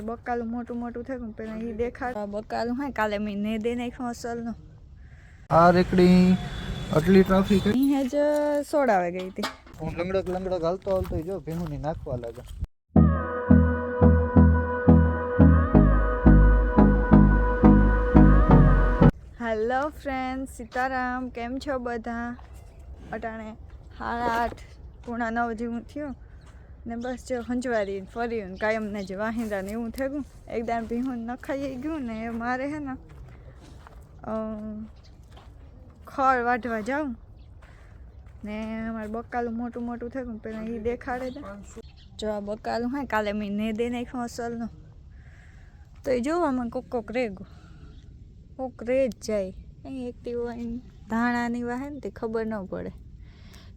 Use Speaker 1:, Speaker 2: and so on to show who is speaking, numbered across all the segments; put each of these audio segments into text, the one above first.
Speaker 1: અમારે બકાલું મોટું મોટું થયું પેલા એ દેખાડ. બકાલું હે કાલે મેં ને દે નાખ્યું અસલનું.
Speaker 2: આ રેકડી આટલી ટ્રાફિક
Speaker 1: અહીં જ સોડાવે ગઈ હતી.
Speaker 2: હું લંગડક લંગડક હાલતો હાલતો જો ભીમુની નાખવા લાગે
Speaker 1: હેલો ફ્રેન્ડ સીતારામ કેમ છો બધા? અટાણે સાડા આઠ પૂણા નવ જેવું થયું. ને બસ જો હંજવારી ફર્યું ને કાયમને જે વાહિંદા ને એવું થયું. એકદમ ભીહું નખાઈ ગયું ને મારે હે ને ખળ વાઢવા જાઉં. ને અમારે બકાલું મોટું મોટું થયું, પેલા એ દેખાડે ને. જો આ બકાલું હા, કાલે મેં ને દે નાખ્યું અસલનું. તો એ જોવામાં કોક કોક રેગું. કોક રે જ જાય. અહીં એકટી હોય ધાણાની વાહે ને તે ખબર ન પડે.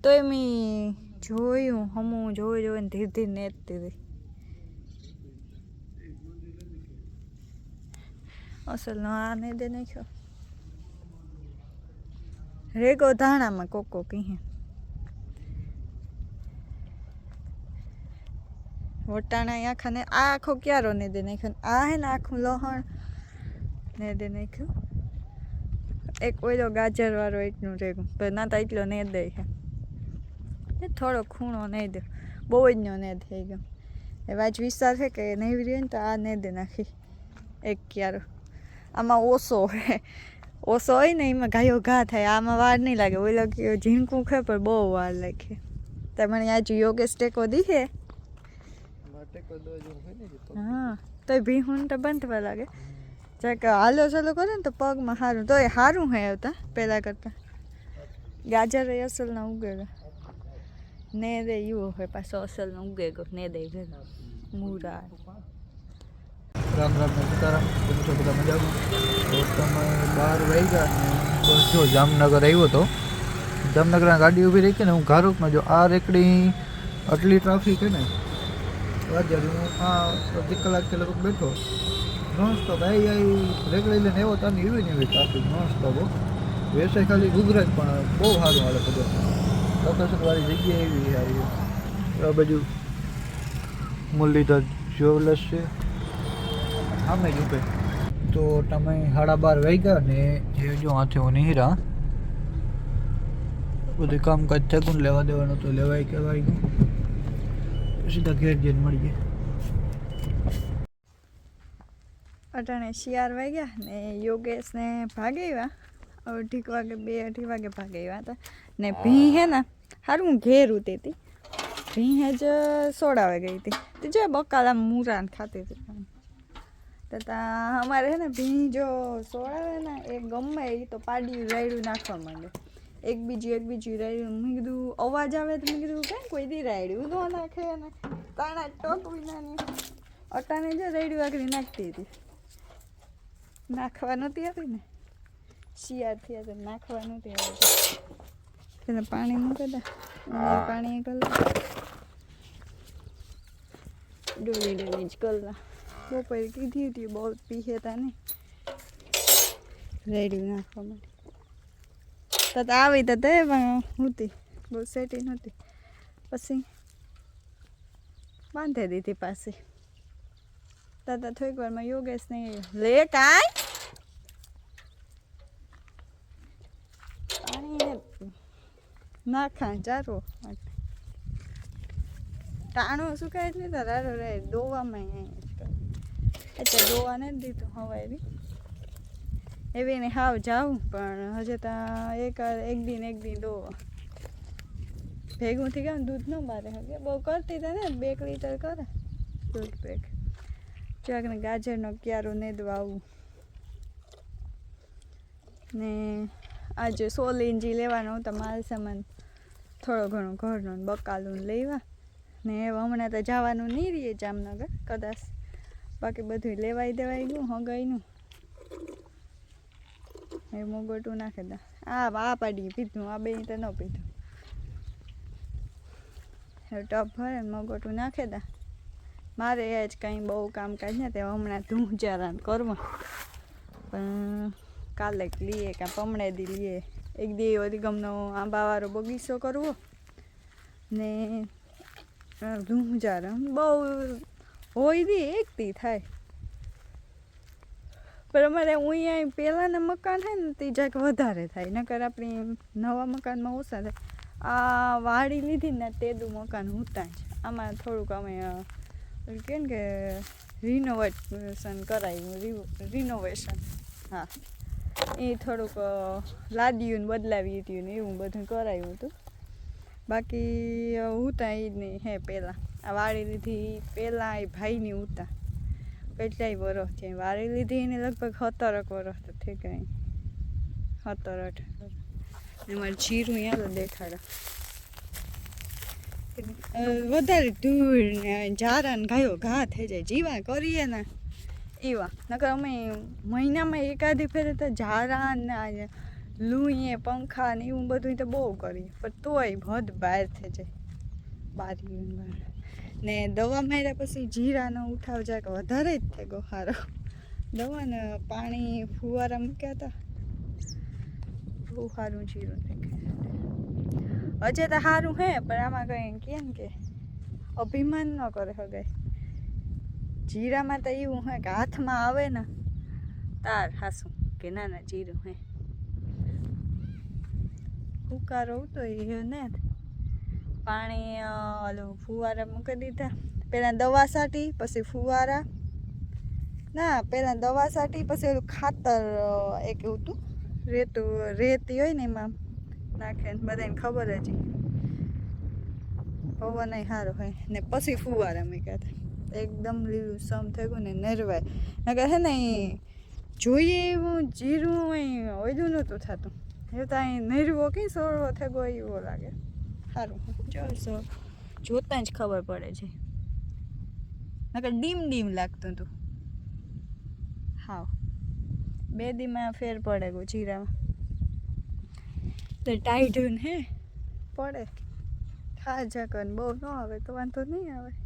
Speaker 1: તો એ મેં જોયું, હમું જોઈ જોઈને ધીરે ધીરે નેતતી હતી અસલનો આ ને દે નાખ્યો. રેગો ધાણામાં કોકો કહે. વટાણા આખા ને આ આખો ક્યારો ને દે નાખ્યો ને આ હે ને આખું લોહણ ને દે નાખ્યું. એક ઓઈલો ગાજર વાળો એટલું રેગું, પણ ના તો એટલો ને દે છે થોડો ખૂણો નહીં દે બહુ જ નો ને થઈ ગયો. એ વાજ વિસ્તાર છે કે નહીં રહ્યો ને તો આ ને દે નાખી. એક ક્યારો. આમાં ઓછો હોય. ઓછો હોય ને એમાં ગાયો ઘા થાય. આમાં વાર નહીં લાગે. ઓઈ કે ઝીણકું ખે પણ બહુ વાર લાગે. તમને આજ યોગેશ ટેકો દીધે
Speaker 2: હા દો ભી
Speaker 1: હું તો. ભીહું તો બંધવા લાગે. કે હાલો ચાલો કરે ને તો પગમાં સારું તો એ સારું હે આવતા પહેલાં કરતાં. ગાજર એ અસલના ઉગેગા ને દે યુવો હોય પાછો અસલનો ઉગેગો ને દે ભેગા મૂરા
Speaker 2: રામ રામ સીતારામ કેમ છો બધા મજામાં તો તમે બાર ગયા ને બસ જો જામનગર આવ્યો તો જામનગરના ગાડી ઊભી રહી છે ને હું ઘારોકમાં જો આ રેકડી આટલી ટ્રાફિક છે ને વાજ્યા હું આ અડધી કલાક કે લગભગ બેઠો નોન સ્ટોપ આઈ આઈ રેકડી લઈને આવ્યો તો આની એવી ને એવી ટ્રાફિક નોન સ્ટોપ વેસે ખાલી ગુજરાત પણ બહુ સારું હાલે બધું લોકેશનવાળી જગ્યા એવી સારી આ બાજુ મુરલીધર જ્વેલર્સ છે. સામે જ ઊભે તો તમે સાડા બાર વાગ્યા ને જે જો હાથે હું નીહરા બધું કામકાજ થયું ને લેવા દેવાનું તો લેવાય કહેવાય. ગયું સીધા ઘેર જઈને મળીએ
Speaker 1: અટાણે શિયાર વાગ્યા ને યોગેશને ભાગે આવ્યા. અઢીક વાગે બે અઢી વાગે ભાગે આવ્યા હતા. ને ભી હે ને સારું હું ઘેર ઉતી હતી ભી હે જ સોડાવે ગઈ હતી તો જો બકાલા મૂરાન ખાતી હતી તો અમારે હે ને ભીણી જો સોળાવે ને એ ગમે એ તો પાડી રાયડું નાખવા માંડે. એક બીજું એક બીજું રાયડું. મેં કીધું, અવાજ આવે તો? મેં કીધું કાંઈ કોઈ દી રાયડું ન નાખે ને તાણા ટોક વિનાની અટાને જો રાયડું વાગડી નાખતી હતી. નાખવા નહોતી હતી ને? શિયાળ થયા તો નાખવા નહોતી આવતી. તેને પાણી મૂકી દે પાણી કર ડોલી ડોલી જ કર બપોરે કીધી હતી બહુ પીએ તા ને રેડી નાખવા માટે. તો આવી તો તે પણ હતી. બહુ સેટી નહોતી. પછી બાંધી દીધી પાછી. દાદા થોડીક વારમાં યોગેશ નહીં લે કાંઈ પાણી હે. નાખા ચારો ટાણું સુકાય જ નહીં તો રાડો રે દોવામાં એટલે દોવા નથી દીધું હવાય એવી એવી ને હાવ જાઉં, પણ હજે ત્યાં એક એક દિન એક દિન દોવા. ભેગું થઈ ગયા દૂધ ન બારે હગે. બહુ કરતી હતા ને, બે લીટર કરે, દૂધ પેક ચાકને ગાજરનો ક્યારો નેદવા આવું. ને આજે સોલ ઇંજી લેવાનો તો માલ થોડો ઘણો ઘરનો બકાલું લેવા. ને હમણાં તો જવાનું નહીં રહીએ જામનગર, કદાચ બાકી બધું લેવાઈ દેવાઈ ગયું હગાઈનું એ મોગોટું નાખી દા. આ આ પાડી પીધું, આ બે તો ન પીધું. ટપ ભરે મગોટું નાખે દા. મારે એ જ કંઈ બહુ કામકાજ ને તે હમણાં ધૂમ જારાન કરવા. પણ કાલે ક લઈએ કાં પમણે દી લઈએ એક દી ઓલી ગમનો આંબાવાળો બગીચો કરવો. ને ધૂમજાર બહુ હોય દી એકથી થાય. પણ અમારે અહીંયા પહેલાંના મકાન છે ને તે જાક વધારે થાય. નકર આપણી નવા મકાનમાં ઓછા થાય. આ વાડી લીધી ને તેદું મકાન હુતા જ. આમાં થોડુંક અમે કહે ને કે રિનોવેશન કરાવ્યું રિનોવેશન હા. એ થોડુંક લાદ્યું ને બદલાવી હતું ને એવું બધું કરાયું હતું. બાકી ઉતા એ જ નહીં હે પહેલાં આ વાળી લીધી પહેલાં એ ભાઈની ઉતા કેટલાય વરસ છે વાળી લીધી એને લગભગ સત્તરક વરસ તો થઈ ગઈ સત્તર અઢાર મારે જીરું યાદ દેખાડો. વધારે ધૂળ ને જારા ને ગાયો ઘા થઈ જાય. જીવા કરીએ ને એવા નકર અમે મહિનામાં એકાદી ફેરે તો ઝારા ને લૂઈએ પંખા ને એવું બધું તો બહુ કરીએ. પણ તોય ભદ બહાર થઈ જાય. બારી ને દવા માર્યા પછી જીરાનો ઉઠાવ જાક વધારે જ થાય ગોહારો દવાને પાણી ફુવારા મૂક્યા હતા બહુ સારું જીરું દેખાય હજે તો સારું હે, પણ આમાં કંઈ કેમ કે અભિમાન ન કરે હગાય. જીરામાં તો એવું હે કે હાથમાં આવે ને, તાર હાસું કે ના ના જીરું હે. ઉકારો તો એ ને. પાણી ઓલું ફુવારા મૂકી દીધા. પહેલાં દવા સાટી, પછી ફુવારા. ના, પહેલાં દવા સાટી, પછી ઓલું ખાતર એક એવું હતું, રેતું, રેતી હોય ને એમાં નાખે બધાને ખબર જ. પવન સારો હોય. ને પછી ફુવારા મૂક્યા હતા. એકદમ લીલું સમ થઈ ગયું ને નરવાય. નકર હે ને જોઈએ એવું જીરું અહીં ઓયલું નહોતું થતું. એ તો અહીં નરવો કઈ સોળવો થઈ ગયો એવો લાગે. સારું ચાલશો જોતાં જ ખબર પડે છે. નકર ડીમ ડીમ લાગતું હતું. હાવ. બે દીમાં ફેર પડે ગયું જીરામાં. તો ટાઈટ હે? પડે. ખા કન બહુ ન આવે તો વાંધો નહીં આવે.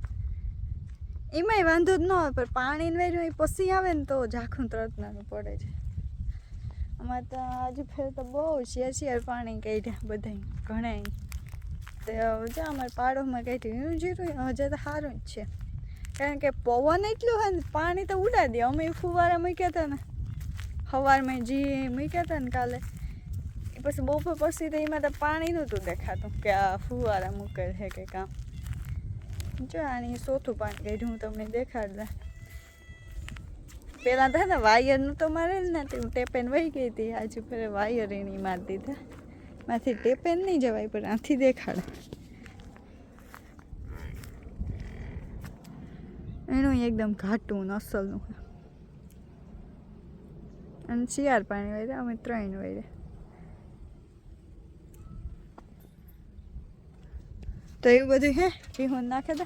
Speaker 1: એમાંય વાંધો જ ન આવે પણ પાણી વેર્યું એ પછી આવે ને તો ઝાખું તરત પડે છે. અમારે તો આજે ફેર તો બહુ શેર શેર પાણી કાઢ્યા બધાય, ઘણાય. તો જો અમારે પાડોમાં કાઢ્યું જીરું હજે તો સારું જ છે. કારણ કે પવન એટલું હોય ને, પાણી તો ઉડા દે. અમે ફુવારા મૂક્યા હતા ને સવારમાં જી મૂક્યા હતા ને કાલે, એ પછી બપોર પછી તો એમાં તો પાણી નહોતું દેખાતું કે આ ફુવારા મૂકેલ છે કે કામ. જો આની ચોથું પાણી કાઢ્યું, હું તમને દેખાડતા. પહેલાં તો ને વાયરનું તો મારે નથી, હું ટેપેન વહી ગઈ હતી. આજે ફેરે વાયર એની મારી દીધા. માંથી ટેપેન નહીં જવાય, પણ આથી દેખાડે. એનું એકદમ ઘાટું નસલનું અને શિયાળ પાણી વાળ્યા અમે ત્રણ વાળ્યા તો એવું બધું હે? પીહું નાખે દે.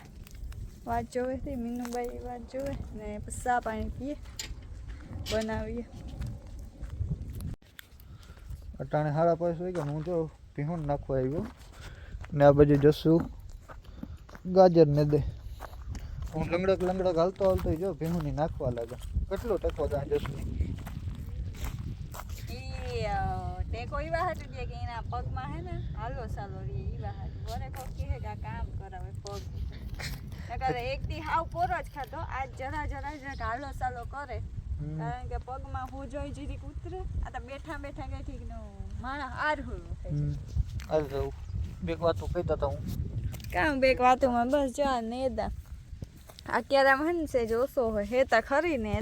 Speaker 1: વાત જોવે હતી મીનુબાઈ વાત જોવે. ને પછી પાણી પીએ, બનાવીએ.
Speaker 2: અટાણે હારા હોય કે હું જો પીહું નાખવા આવ્યો. ને આ બાજુ જશું ગાજર ને દે. હું લંગડક લંગડક હાલતો હાલતો જો ભીહુંની નાખવા લાગે કેટલો ટકો ત્યાં જશું
Speaker 1: ઈ ટેકો એવા હાટું દે કે એના પગમાં હે ને હાલો સાલો રે એવા હાટું. વરે કો કે આ કામ કરાવે પગ. નકર એક દી હાવ પોરો જ ખાધો. આજ જરા જરા જ હાલો સાલો કરે. કારણ કે પગમાં હું જોઈ જીરીક ઉતરે આ તો બેઠા બેઠા કઈ ઠીકનું માણસ આર હું આર
Speaker 2: હું હાલ બે વાતો કહેતા હતા હું.
Speaker 1: કામ બેક વાતોમાં બસ જો નેદા. અત્યારે મન છે જોશો હોય હેતા ખરી ને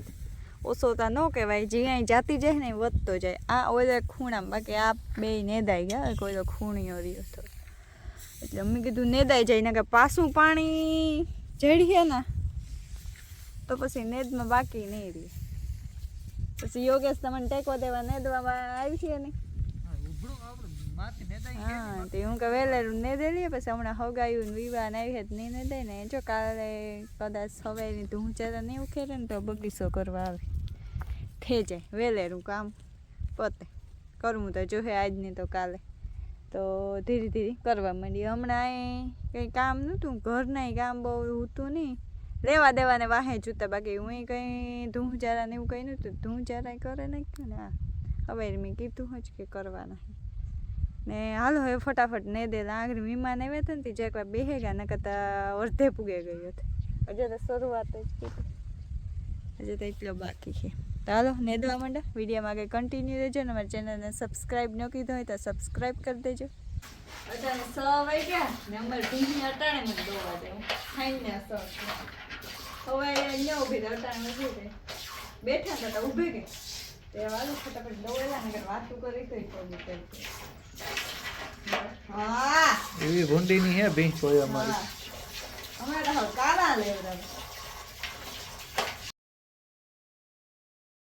Speaker 1: ઓછો તા ન કહેવાય, જે અહીં જાતી જાય ને વધતો જાય. આ ઓલે ખૂણામાં, બાકી આ બે નેદાઈ ગયા કોઈ તો ખૂણીઓ રહ્યો તો. એટલે મેં કીધું નેદાઈ જાય ને કે પાછું પાણી જડીએ ને, તો પછી નેદમાં બાકી નહીં રહે. પછી યોગેશ તમને ટેકો દેવા નેદવામાં આવી છે ને? હા, તે હું કે વેલેરું ને દે લઈએ પછી હમણાં હગાયું ને વિવાહ ને આવી હતી ને દે ને, જો કાલે કદાચ સવારની ધૂં ચારા ને ઉખેરે ને તો બગીચો કરવા આવે. થઈ જાય, વેલેરું કામ પતે. કરવું તો જોહે આજની નહીં તો કાલે. તો ધીરે ધીરે કરવા માંડી. હમણાં કંઈ કામ નહોતું, ઘરનાય કામ બહુ હતું નહીં. લેવા દેવાને વાહે જૂતા બાકી. હું કંઈ ધૂં ચારા ને એવું કંઈ નહોતું. ધૂં ચારા કરે નાખ્યું ને હા હવે મેં કીધું જ કે કરવાના ને હાલો, હવે ફટાફટ ને દે આગળ વિમાન આવ્યા હતા ને તે જે એકવાર બેહે ગયા ન કરતા અડધે પૂગે ગયો હતો. હજુ તો શરૂઆત જ કીધી હજુ તો એટલો બાકી છે. હાલો નેદવા માંડા. વિડીયોમાં આગળ કન્ટિન્યુ રહેજો ને અમારી ચેનલને સબસ્ક્રાઈબ ન કીધો હોય તો સબસ્ક્રાઈબ કરી દેજો. ને દોવા દેવું ઊભી રહી રહી. બેઠા હતા ઊભી ગઈ તે ને કરી હા.
Speaker 2: ભૂંડી ની હે ભીંસ હોય અમારી.
Speaker 1: અમારે હવે લેવડાવે.